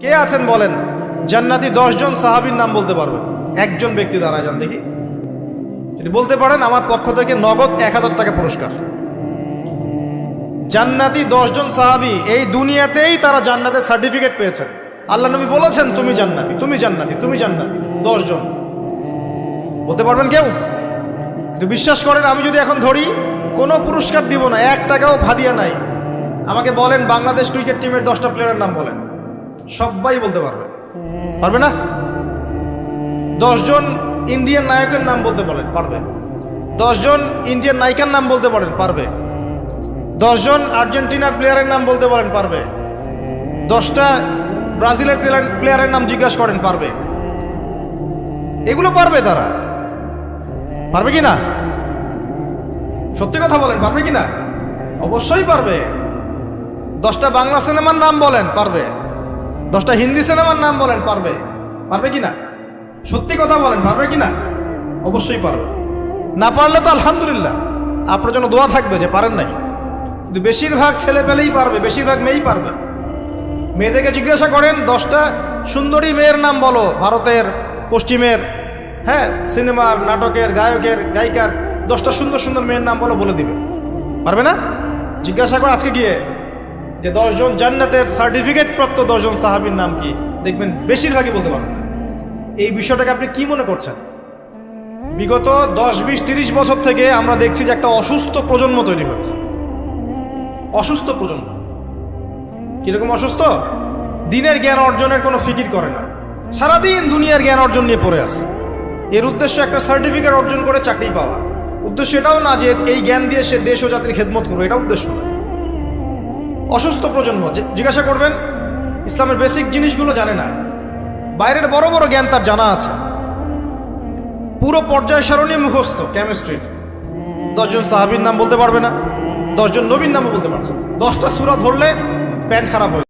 কে আছেন বলেন? জান্নাতি জন সাহাবীর নাম বলতে পারবেন। একজন ব্যক্তি দাঁড়ায় যান দেখি। যদি বলতে পারেন, আমার পক্ষ থেকে নগদ এক হাজার টাকা পুরস্কার। জান্নাতি জন সাহাবী এই দুনিয়াতেই তারা জান্নাতের সার্টিফিকেট পেয়েছেন। আল্লাহ নবী বলেছেন, তুমি জান্নাতি তুমি জান্নাতি তুমি জান্নাতি জন বলতে পারবেন কেউ? কিন্তু বিশ্বাস করেন, আমি যদি এখন ধরি, কোনো পুরস্কার দিব না, এক টাকাও ভাদিয়া নাই। আমাকে বলেন, বাংলাদেশ ক্রিকেট টিমের দশটা প্লেয়ারের নাম বলেন। সবাই বলতে পারবে। পারবে না? দশজন ইন্ডিয়ান নায়কের নাম বলতে বলেন পারবে। দশজন ইন্ডিয়ান নায়িকার নাম বলতে পারেন, পারবে। দশজন আর্জেন্টিনার প্লেয়ারের নাম বলতে পারেন, পারবে। দশটা ব্রাজিলের প্লেয়ারের নাম জিজ্ঞাসা করেন, পারবে। এগুলো পারবে তারা। পারবে কি না? সত্যি কথা বলেন, পারবে কি না? অবশ্যই পারবে। দশটা বাংলা সিনেমার নাম বলেন, পারবে। দশটা হিন্দি সিনেমার নাম বলেন পারবে। পারবে কি না? সত্যি কথা বলেন, পারবে কি না? অবশ্যই পারবে। না পারলে তো আলহামদুলিল্লাহ। আপনার জন্য দোয়া থাকবে যে পারেন নাই। কিন্তু বেশিরভাগ ছেলে পেলেই পারবে, বেশিরভাগ মেয়েই পারবে। মেয়েদেরকে জিজ্ঞাসা করেন, দশটা সুন্দরী মেয়ের নাম বলো, ভারতের, পশ্চিমের হ্যাঁ সিনেমার, নাটকের, গায়কের, গায়িকার, দশটা সুন্দর সুন্দর মেয়ের নাম বলো, বলে দিবে। পারবে না? জিজ্ঞাসা করে আজকে গিয়ে যে দশজন জান্নাতের সার্টিফিকেট প্রাপ্ত দশজন সাহাবীর নাম কি? দেখবেন বেশিরভাগই বলতে পারবেন এই বিষয়টাকে আপনি কি মনে করছেন? বিগত দশ, বিশ, তিরিশ বছর থেকে আমরা দেখছি যে একটা অসুস্থ প্রজন্ম তৈরি হচ্ছে। অসুস্থ প্রজন্ম। কীরকম অসুস্থ? দিনের জ্ঞান অর্জনের কোনো ফিকির করে না। সারাদিন দুনিয়ার জ্ঞান অর্জন নিয়ে পড়ে আছে। এর উদ্দেশ্য একটা সার্টিফিকেট অর্জন করে চাকরি পাওয়া। উদ্দেশ্য এটাও না যে এই জ্ঞান দিয়ে সে দেশ ও জাতির খেদমত করবে, এটা উদ্দেশ্য না অসুস্থ প্রজন্ম জিজ্ঞাসা করবেন, ইসলামের বেসিক জিনিসগুলো জানে না। বাইরের বড় বড় জ্ঞান তার জানা আছে। পুরো পর্যায় সারণী মুখস্থ কেমিস্ট্রি দশজন সাহাবির নাম বলতে পারবে না, দশজন নবীর নামও বলতে পারছে। দশটা সুরা ধরলে প্যান্ট খারাপ হয়ে